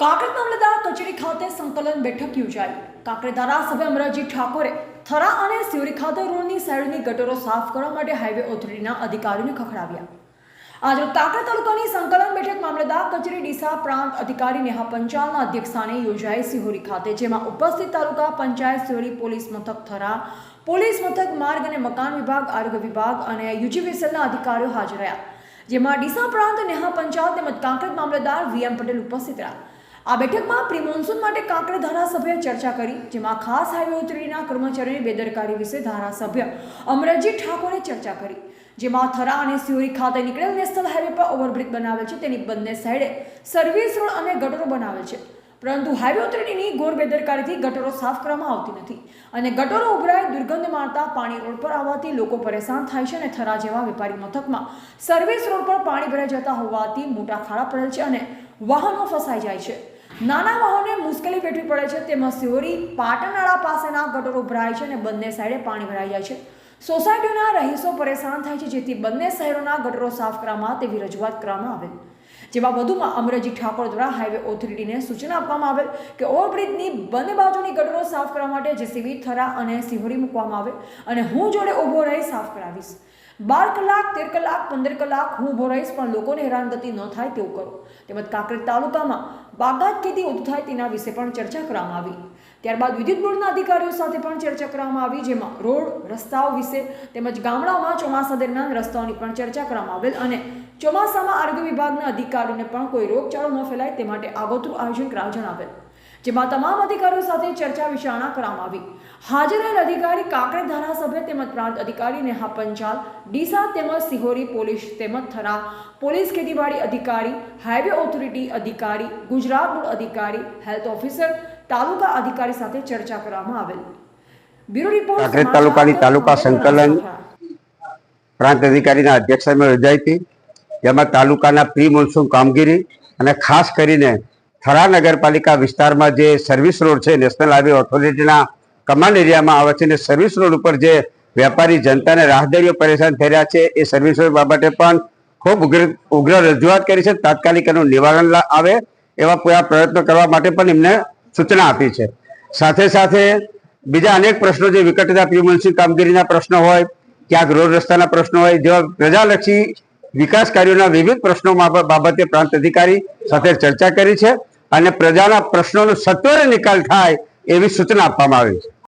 કાંકરેજ મામલતદાર કચેરી ખાતે સંકલન બેઠક યોજાઈ. કાંકરેજ ધારાસભ્ય અમરાજી ઠાકોરે થરા અને સિવરી ખાતે રોડની સાઈડની ગટરો સાફ કરવા માટે હાઈવે ઓથોરિટીના અધિકારીઓને ખખડાવ્યા. આજે કાંકરેજ તાલુકાની સંકલન બેઠક મામલતદાર કચેરી ડીસા પ્રાંત અધિકારી નેહા પંચાલના અધ્યક્ષસ્થાને યોજાઈ સિહોરી ખાતે, જેમાં ઉપસ્થિત તાલુકા પંચાયત સિહોરી, પોલીસ મથક થરા, પોલીસ મથક માર્ગ અને મકાન વિભાગ, આરોગ્ય વિભાગ અને યુજીવીસીએલના અધિકારીઓ હાજર રહ્યા. જેમાં ડીસા પ્રાંત નેહા પંચાલ તેમજ કાંકરેજ મામલતદાર વીએમ પટેલ ઉપસ્થિત રહ્યા. આ બેઠકમાં પ્રી મોન્સૂન માટે કાંકરેજ ધારાસભ્યએ ચર્ચા કરી, જેમાં ખાસ હાઈવે ઉતરીના કર્મચારીઓની બેદરકારી વિશે ધારાસભ્ય અમરજી ઠાકોરે ચર્ચા કરી, જેમાં થરા અને સિયોરી ખાતે નીકળેલ નેશનલ હાઈવે પર ઓવરબ્રિજ બનાવેલ છે. તેની બંને સાઈડે સર્વિસ રોડ અને ગટરો બનાવેલ છે. પરંતુ હાઈવે ઉતરણીની ઘોર બેદરકારીથી ગટરો સાફ કરવામાં આવતી નથી અને ગટરો ઉભરાય દુર્ગંધ મારતા પાણી રોડ પર આવવાથી લોકો પરેશાન થાય છે અને થરા જેવા વેપારી મથકમાં સર્વિસ રોડ પર પાણી ભરાઈ જતા હોવાથી મોટા ખાડા પડેલ છે અને વાહનો ફસાઈ જાય છે. નાના વાહનોને મુશ્કેલી વેઠવી પડે છે, તેમાં સિહોરી પાટણનાળા પાસેના ગટરો ભરાય છે અને બંને સાઈડે પાણી ભરાઈ જાય છે. સોસાયટીના રહીશો પરેશાન થાય છે, જેથી બંને શહેરોના ગટરો સાફ કરવામાં તેવી રજૂઆત કરવામાં આવેલ જેમાં વધુમાં અમરજી ઠાકોર દ્વારા હાઈવે ઓથોરિટીને સૂચના આપવામાં આવેલ કે ઓવરબ્રિજની બંને બાજુની ગટરો સાફ કરવા માટે જેસીબી થરા અને સિહોરી મૂકવામાં આવે અને હું જોડે ઊભો રહી સાફ કરાવીશ. બાર કલાક, તેર કલાક, પંદર કલાક હું ઊભો રહીશ, પણ લોકોને હેરાનગતિ ન થાય તેવું કરો. તેમજ કાંકરેજ તાલુકામાં બાગાત ખેતી વધુ થાય તેના વિશે પણ ચર્ચા કરવામાં આવી. ત્યારબાદ વિદ્યુત બોર્ડના અધિકારીઓ સાથે પણ ચર્ચા કરવામાં આવી, જેમાં રોડ, રસ્તાઓ વિશે તેમજ ગામડાઓમાં ચોમાસા દરમિયાન રસ્તાઓની પણ ચર્ચા કરવામાં આવેલ અને ચોમાસામાં આરોગ્ય વિભાગના અધિકારીઓને પણ કોઈ રોગચાળો ન ફેલાય તે માટે આગોતરું આયોજન કરવા જણાવેલ જેમાં તમામ અધિકારીઓ સાથે ચર્ચા વિચારણા કરવામાં આવી. હાજર રહેલ અધિકારી કાંકરેજ ધારાસભ્ય તેમજ પ્રાંત અધિકારી નેહા પંચાલ ડીસા તેમજ સિહોરી પોલીસ તેમજ થરા પોલીસ ખેતીવાડી અધિકારી હાઈવે ઓથોરિટી અધિકારી ગુજરાત બોર્ડ અધિકારી હેલ્થ ઓફિસર તાલુકા અધિકારી સાથે ચર્ચા કરવામાં આવેલ. બ્યુરો રિપોર્ટ કાંકરેજ તાલુકાની તાલુકા સંકલન પ્રાંત અધિકારીના અધ્યક્ષસ્થાને યોજાઈ હતી. જેમાં તાલુકાના પ્રી મોન્સૂન કામગીરી અને ખાસ કરીને થરા નગરપાલિકા વિસ્તારમાં જે સર્વિસ રોડ છે નેશનલ હાઈવે ઓથોરિટીના કમાન્ડ એરિયામાં આવે છે અને સર્વિસ રોડ ઉપર જે વેપારી જનતાને રાહદારીઓ પરેશાન થઈ રહ્યા છે, એ સર્વિસ રોડ બાબતે પણ ખૂબ ઉગ્ર રજૂઆત કરી છે. તાત્કાલિક એનું નિવારણ આવે એવા પૂરા પ્રયત્નો કરવા માટે પણ એમને સૂચના આપી છે. સાથે સાથે બીજા અનેક પ્રશ્નો જે વિકટતા પ્રિમોન્સી કામગીરીના પ્રશ્નો હોય, ક્યાંક રોડ રસ્તાના પ્રશ્નો હોય, જેવા પ્રજાલક્ષી વિકાસ કાર્યોના વિવિધ પ્રશ્નો બાબ- બાબતે પ્રાંત અધિકારી સાથે ચર્ચા કરી છે અને પ્રજાના પ્રશ્નોનો સત્વરે નિકાલ થાય એવી સૂચના આપવામાં આવી છે.